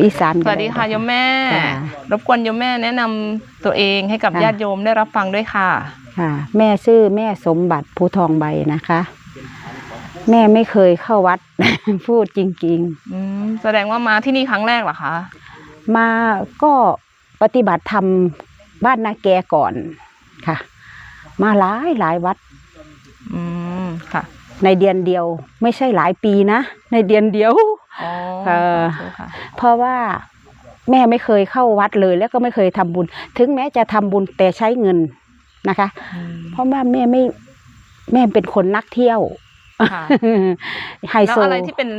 อีสานสวัสดีค่ะโยมแม่ค่ะรบกวนโยมแม่แนะนำตัวเองให้กับค่ะญาติโยมได้รับฟังด้วยค่ะ ค่ะ แม่ชื่อแม่สมบัติภูทองใบนะคะ แม่ไม่เคยเข้าวัดพูดจริงอืมแสดงว่ามาที่นี่ครั้งแรกเหรอคะๆมาก็ปฏิบัติธรรมบ้านนาแกก่อนค่ะ มาหลายหลายวัด อืมค่ะ ในเดือนเดียว ไม่ใช่หลายปีนะ ในเดือนเดียว อ๋อค่ะสาธุค่ะ เพราะว่าแม่ไม่เคยเข้าวัดเลย แล้วก็ไม่เคยทำบุญ ถึงแม้จะทำบุญแต่ใช้เงินนะคะอืมเพราะว่าแม่ไม่แม่เป็นคนนักเที่ยว ค่ะ ไฮแล้วโซอะไรที่เป็น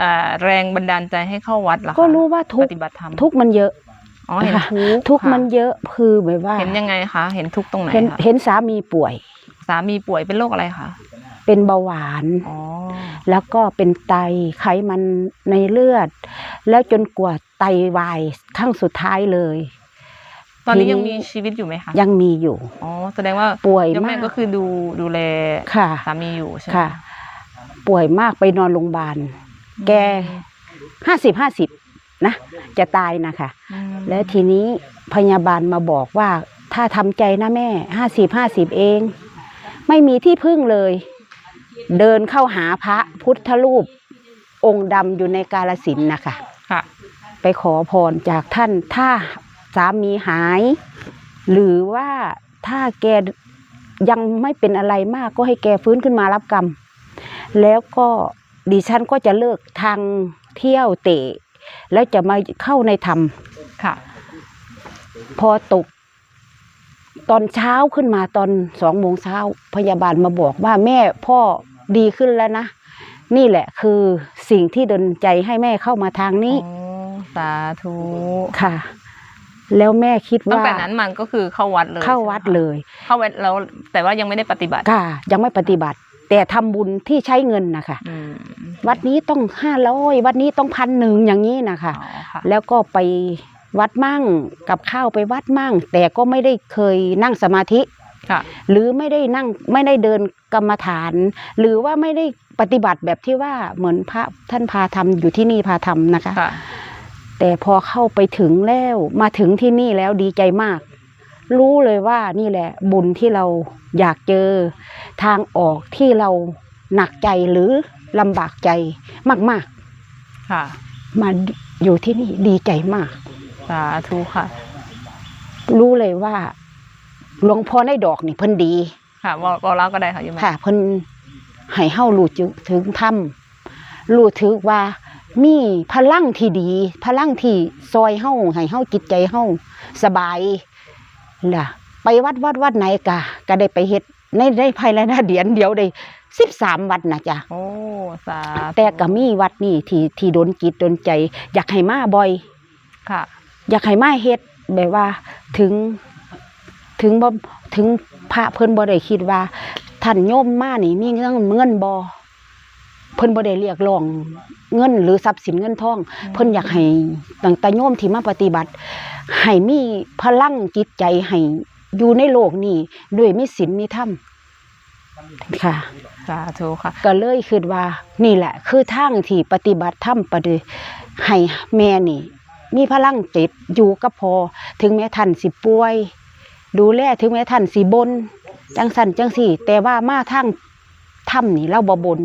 อ่าแรงบันดาลใจให้เข้าวัดล่ะคะก็รู้ว่าทุกปฏิบัติธรรมทุกข์มันเยอะ อ๋อเห็นค่ะ ทุกข์ทุกข์ค่ะมันเยอะคือแบบว่าเห็นยังไงคะ เห็นทุกข์ตรงไหนเห็นคะเห็นสามีป่วย สามีป่วยเป็นโรคอะไรคะ เป็นเบาหวานอ๋อแล้วก็เป็นไตไขมันในเลือด แล้วจนกว่าไตวายครั้งสุดท้ายเลย ตอนนี้ทีนี้ยังมีชีวิตอยู่ไหมคะยังมีอยู่อ๋อแสดงว่าป่วยโยมแม่มากก็คือดูดูแลค่ะสามีอยู่ใช่ไหมค่ะป่วยมากไปนอนโรงพยาบาล แกห้าสิบห้าสิบนะจะตายนะคะอืมแล้วทีนี้พยาบาลมาบอกว่าถ้าทำใจนะแม่ห้าสิบห้าสิบเอง ไม่มีที่พึ่งเลย เดินเข้าหาพระพุทธรูปองค์ดำอยู่ในกาลสินธุ์นะคะ ค่ะ ไปขอพรจากท่านถ้าสามีหาย หรือว่าถ้าแกยังไม่เป็นอะไรมากก็ให้แกฟื้นขึ้นมารับกรรม แล้วก็ดิฉันก็จะเลิกทางเที่ยวเตะ แล้วจะมาเข้าในธรรม ค่ะ พอตก ตอนเช้าขึ้นมาตอนสองโมงเช้าพยาบาลมาบอกว่าแม่พ่อ ดีขึ้นแล้วนะ นี่แหละคือสิ่งที่ดนใจให้แม่เข้ามาทางนี้ โอ้สาธุค่ะ แล้วแม่คิดตั้งว่าแต่นั้นมันก็คือเข้าวัดเลยเข้าวัดเลยเข้าวัดแล้วแต่ว่ายังไม่ได้ปฏิบัติค่ะ ยังไม่ปฏิบัติ แต่ทำบุญที่ใช้เงินนะคะอืมวัดนี้ต้องห้าร้อยวัดนี้ต้องพันหนึ่งอย่างนี้นะคะ อ๋อค่ะแล้วก็ไปวัดมั่งกับข้าวไปวัดมั่ง แต่ก็ไม่ได้เคยนั่งสมาธิค่ะ หรือไม่ได้นั่งไม่ได้เดินกรรมฐาน หรือว่าไม่ได้ปฏิบัติแบบที่ว่าเหมือนพระท่านพาทำอยู่ที่นี่พาทำนะคะค่ะแต่พอเข้าไปถึงแล้วมาถึงที่นี่แล้วดีใจมาก รู้เลยว่านี่แหละ บุญที่เราอยากเจอ ทางออกที่เราหนักใจหรือลำบากใจมากค่ะๆมาอยู่ที่นี่ดีใจมากสาธุค่ะ รู้เลยว่า หลวงพ่อในดอกนี่เพิ่นดีค่ะวอวอลาก็ได้ค่ะโยมแม่ค่ะเพิ่นให้เฮารู้จึงถึงธรรมรู้ถึกว่ามีพลังที่ดี พลังที่ซอยเฮาให้เฮาจิตใจเฮาสบายล่ะ ไปวัดวัดวัดไหนกะก็ได้ไปเฮ็ดในในภายในหน้าเดือนเดียวได้13วัดนะจ๊ะโอ้สาธุแต่ก็มีวัดนี่ที่ที่โดนจิตโดนใจ อยากให้มาบ่อย ค่ะ อยากให้มาเฮ็ดแบบว่าถึง ถึงบ่ถึงพระเพิ่นบ่ได้คิดว่าท่านโยมมานี่มีเงินเงินบ่เพิ่นบ่ได้เรียกร้องเงินหรือทรัพย์สินเงินทอง เพิ่นอยากให้ตั้งแต่โยมที่มาปฏิบัติ ให้มีพลังจิตใจให้อยู่ในโลกนี้ด้วยมีศีลมีธรรมค่ะสาธุค่ะ ก็เลยคิดว่า นี่แหละ คือทางที่ปฏิบัติธรรมปฏิให้แม่นี่ มีพลังจิตอยู่กับพอ ถึงแม้ท่านสิป่วย ดูแลถึงแม้ท่านสิบน จังสันจังสี่ แต่ว่ามาทางถ้ำนี่เราบ่บน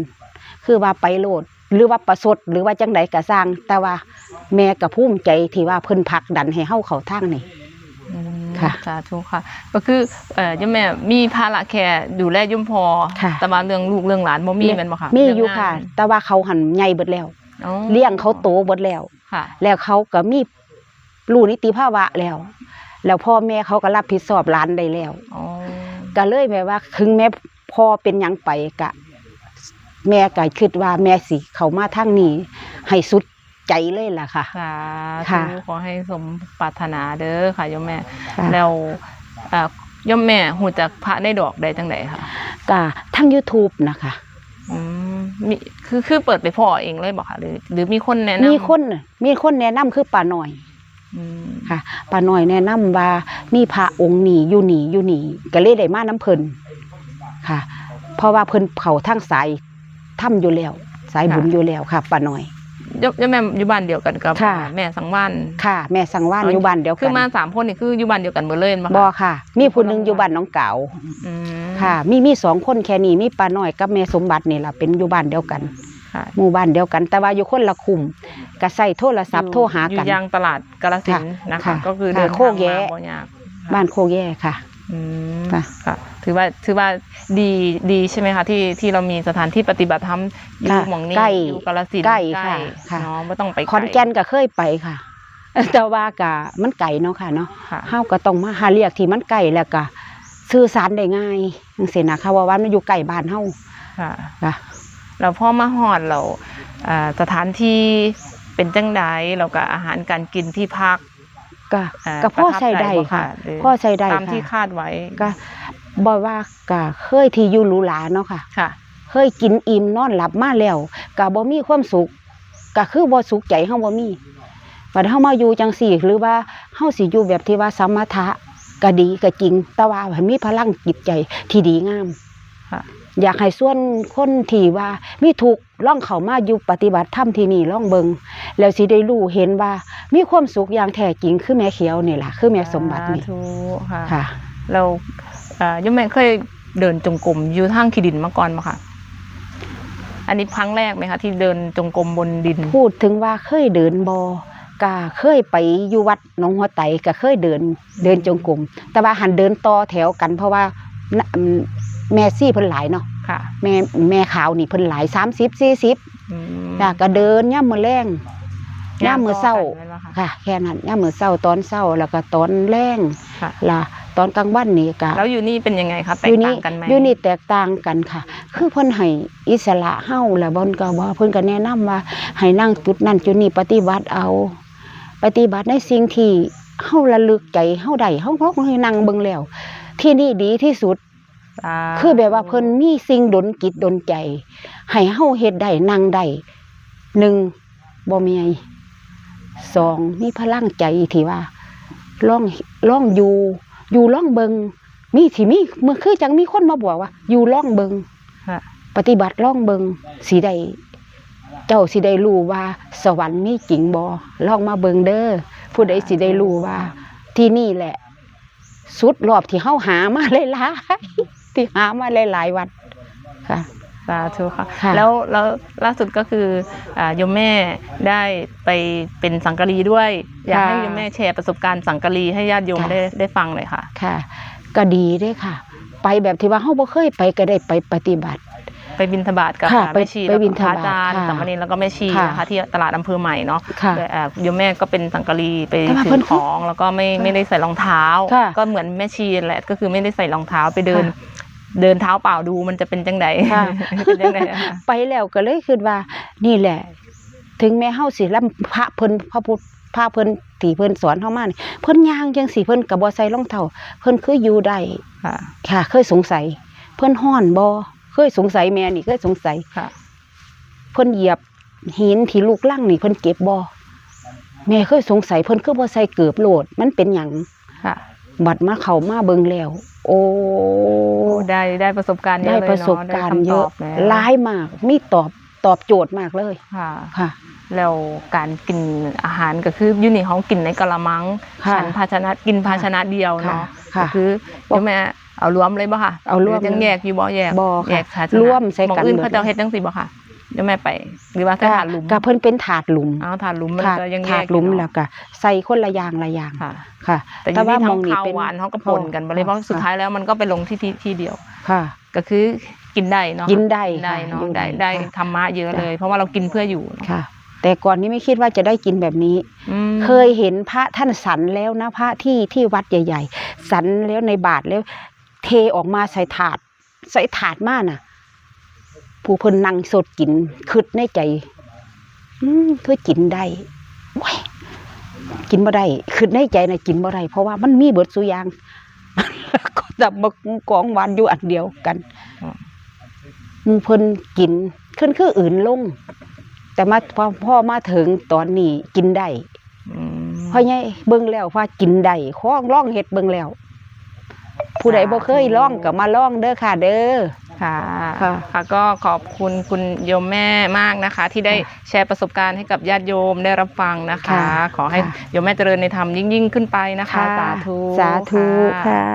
คือว่าไปโลด หรือว่าประสดหรือว่าจังใดก็สร้าง แต่ว่าแม่ก็ภูมิใจที่ว่าเพิ่นผลักดันให้เฮาเข้าทางนี่อืมค่ะสาธุค่ะ ก็คือเอ่อโยมแม่มีภาระแค่ดูแลโยมพอค่ะ แต่มาเรื่องลูกเรื่องหลานบ่มีแม่นบ่คะมีเรื่งอยู่งานค่ะ แต่ว่าเขาหันใหญ่เบิดแล้วอ๋อเลี้ยงเขาโตเบิดแล้ว ค่ะ แล้วเขาก็มีรู้นิติภาวะแล้ว แล้วพ่อแม่เขาก็รับผิดชอบหลานได้แล้วอ๋อก็เลยแม่ว่าถึงแม่พ่อเป็นหยังไปกะ แม่ก็คิดว่าแม่สิเขามาทางนี้ ให้สุดใจเลยล่ะค่ะสาค่ะธุขอให้สมปรารถนาเด้อค่ะโยมแม่ค่ะแล้วเอ่อโยมแม่หูจักพระได้ดอกได้จังไดค่ะก็ทั้ง YouTube นะคะอืมมีคือคือเปิดไปพ่อเองเลยบอกค่ะหรือ หรือมีคนแนะนำมีคนน่ะมีคนแนะนำคือป้าหน่อยอืม ค่ะป้าหน่อยแนะนำว่ามีพระองค์นี้อยู่นี่อยู่นี่ก็เลยได้มาน้ำเพิ่นค่ะ เพราะว่าเพิ่นเผาทั้งสายถ้ำอยู่แล้ว สายบุญอยู่แล้วค่ะป้าหน่อยยยแม่อยู่บ้านเดียวกันกับค่ะแม่สังวานค่ะ แม่สังว่านอ๋อออยู่บ้านเดียวคือกันมาสามคนนี่คืออยู่บ้านเดียวกันหมดเลยมั้บ่ค่ะ มีผู้หนึงอยู่บ้านน้องเก๋าอืมค่ะ มีมีสองคนแค่นี้มีป้าน้อยกับแม่สมบัตินี่ล่ะเป็นอยู่บ้านเดียวกันค่ะ หมู่บ้านเดียวกัน แต่ว่าอยู่คนละคุมก็ใส่โทรศัพท์โทรหาอยู่กันยางตลาดกาลสินธุ์นะคะค่ะก็คือค่ะเดินโคทางกแยะมาบ่ยากบ้านโคแย่ค่ะอืมค่ะค่ะ ถือว่าถือว่าดีดีใช่ไหมคะที่ที่เรามีสถานที่ปฏิบัติธรรมอยู่ค่ะหม่องนี้ใกล้อยู่กาลสินธุ์ใกล้ค่ะค่ะเนาะไม่ต้องไปไกลขอนแก่นก็เคยไปค่ะ แต่ว่าก็มันไกลเนาะค่ะเนาะค่ะเฮาก็ต้องมาหาเรียกที่มันไกลแล้วก็สื่อสารได้ง่ายจังซี่นะคะว่าว่ามันอยู่ใกล้บ้านเฮาค่ะค่ะ เราพ่อมาหอดเราอ่าสถานที่เป็นจังไดเราก็อาหารการกินที่พักก็อ่าก็พ่อประทับใช้ได้ใจบ่ค่ะหรือพ่อใช้ได้ตามที่ค่ะคาดไว้ก็บ่ว่าก็เคยที่อยู่หรูหราเนาะค่ะค่ะ เคยกินอิ่มนอนหลับมาแล้วก็บ่มีความสุขก็คือบ่สุขใจเฮาบ่มีบัดเฮามาอยู่จังซี่ หรือว่าเฮาสิอยู่แบบที่ว่าสมถะก็ดีก็จริง แต่ว่าให้มีพลังจิตใจที่ดีงามค่ะ อยากให้ส่วนคนที่ว่ามีทุกข์ล่องเข้ามาอยู่ปฏิบัติธรรมที่นี่ล่องเบิงแล้วสิได้รู้เห็นว่า มีความสุขอย่างแท้จริงคือแม่เขียวนี่ล่ะคือแม่สมบัตินี่สาธุค่ะค่ะ เราอ่ายมแม่เคยเดินจงกรมอยู่ทางขีดินมาก่อนมาค่ะ อันนี้ครั้งแรกไหมคะที่เดินจงกรมบนดิน พูดถึงว่าเคยเดินบอกาเคยไปอยู่วัดหนองหัวไตก็เคยเดินเดินจงกรมแต่ว่าหันเดินต่อแถวกันเพราะว่าน่ะอืม แม่ซี่เพิ่นหลายเนาะค่ะ แม่แม่ขาวนี่เพิ่นหลายสามสิบสี่สิบอืมจ้ะก็เดินย่ามมื้อแรงย่ามมื้อเช้า แม่นบ่คะค่ะ แค่นั้นย่ามมื้อเช้าตอนเช้าแล้วก็ตอนแรงค่ะ ล่ะตอนกลางวันนี่ก็ แล้วอยู่นี่เป็นยังไงคะแตอกยู่นี่ต่างกันไหม อยู่นี่แตกต่างกันค่ะ คือเพิ่นให้อิสระเฮาแล้วเพิ่นก็ว่าเพิ่นก็แนะนำว่าให้นั่งจุดนั้นจุดนี้ปฏิบัติเอา ปฏิบัติในสิ่งที่เฮาระลึกใจเฮาได้เฮาเฮาให้นั่งเบิ่งแล้ว ที่นี่ดีที่สุดา คือแบบว่าเพิ่นมีสิ่งดลจิตดลใจ ให้เฮาเฮ็ดได้นั่งได้หนึ่งบ่มีไอสองมีพลังใจที่ว่าล่องล่องอยู่ อยู่ล่องเบิงมีที่มีเมื่อคือจังมีคนมาบอกว่า อยู่ล่องเบิงค่ะปฏิบัติล่องเบิงสิได้เจ้าสิได้รู้ว่า สวรรค์มีจริงบ่ลองมาเบิงเด้อผู้ใดสิได้รู้ว่า ที่นี่แหละ สุดรอบที่เฮาหามาหลายๆ ที่หามาหลายๆวัดค่ะสาธุค่ะค่ะแล้วแล้วล่าสุดก็คืออ่าโยมแม่ได้ไปเป็นสังกะรีด้วย อยากให้โยมแม่แชร์ประสบการณ์สังกะรีให้ญาติโยมได้ได้ฟังเลยค่ะค่ะ ก็ดีเด้อค่ะ ไปแบบที่ว่าเฮาบ่เคยไปก็ได้ไปปฏิบัติ ไปบินทบาทกับค่ะแม่ชีไปแล้วบิก็ณพฑระบาตอาจารย์ค่ะสัมมาเนรแล้วก็แม่ชีค่ะนะคะที่ตลาดอำเภอใหม่เนาะค่ะแต่อ่าโยมแม่ก็เป็นสังกะรีไปแต่ว่าถืเพิ่อนของแล้วก็ไม่ไม่ได้ใส่รองเท้าค่ะก็เหมือนแม่ชีแหละก็คือไม่ได้ใส่รองเท้าไปเดินค่ะ เดินเท้าเปล่าดูมันจะเป็นจังไดค่ะเป็นจังไดอะคะไปแล้วก็เลยคิดว่า นี่แหละ ถึงแม้เฮาสิลํพระเพิ่นพระพุทธพระเพิ่นที่เพิ่นสอนเฮามานี่เพิ่นย่างจังสิเพิ่นก็บ่ใส่รองเท้าเพิ่นคืออยู่ได้ค่ะค่ะเคยสงสัย เพิ่นฮ้อนบ่เคยสงสัยแม่นี่เคยสงสัยค่ะ เพิ่นเหยียบหินที่ลูกลังนี่เพิ่นเก็บบ่แม่เคยสงสัยเพิ่นคือบ่ใส่เกือบโลด มันเป็นหยังค่ะ บัดมาเข้ามาเบิ่งแล้ว โอ้โอ้ได้ได้ประสบการณ์เยได้อะเลยประเนาะสบการณ์เยอะได้คำตบแล้วหลายมากมีตอบตอบโจทย์มากเลยค่ะค่ะ แล้วการกินอาหารก็คืออยูนี่เขากินในกะละมังค่ะฉันภาชนะกินภาชนะเดียวเนาะค่ะก็คือโยมแม่เอารวมเลยบ่ค่ะ เอารวมหยังแยกอยู่บ่แยกบ่ค่ะแยกภาชนะรวมใส่กันหม้องอื่นหมดเขาเจ้าเฮ็ดจังซี่บ่ค่ะ โยมแม่ไป หรือว่าแค่ถาดหลุมก็เพิ่นเป็นถาดหลุมเอาถาดหลุมมันถาดก็ยังแยถาดกหลุมอยู่แล้เนาะวก็ใส่คนละอย่างละอย่างค่ะค่ะแต่อแต่ยู่ว่านี่มทั้องงนี่ข้าวเป็นหวานเขาก็ปนกันไปเลยเพราะสุดท้ายแล้วมันก็ไปลงที่ที่ที่เดียวค่ะ ก็คือกินได้เนาะกินได้ได้ค่ะเนาะอยู่ได้ได้ค่ะธรรมะเยอะเลย เพราะว่าเรากินเพื่ออยู่ค่ะ แต่ก่อนนี้ไม่คิดว่าจะได้กินแบบนี้อืมเคยเห็นพระท่านสันแล้วนะพระที่ที่วัดใหญ่ ๆ สันแล้วในบาทแล้ว เทออกมาใส่ถาดใส่ถาดมากน่ะ ผู้เพิ่นนั่งสดกินคืดในใจ อืมคือกินได้โอ้ยกินบ่ได้คืดในใจนะกินบ่ได้เพราะว่ามันมีเบิดสุอยางก็จับมากองหวานอยู่อันเดียวกันหมูเพิ่นกินขึ้นคืออื่นลง แต่มาพอพ่อมาถึงตอนนี้กินได้อืมพ่อใหญ่เบิ่งแล้วว่ากินได้ข้องล่องเฮ็ดเบิ่งแล้ว ผู้ใดบ่เคยล่องก็มาล่องเด้อค่ะ เด้อ ค่ะค่ะ ค่ะก็ขอบคุณคุณโยมแม่มากนะคะ ที่ได้ค่ะแชร์ประสบการณ์ให้กับญาติโยมได้รับฟังนะคะ ค่ะขอให้ค่ะ โยมแม่เจริญในธรรมยิ่งยิ่งๆขึ้นไปนะคะ สาธุสาธุค่ะ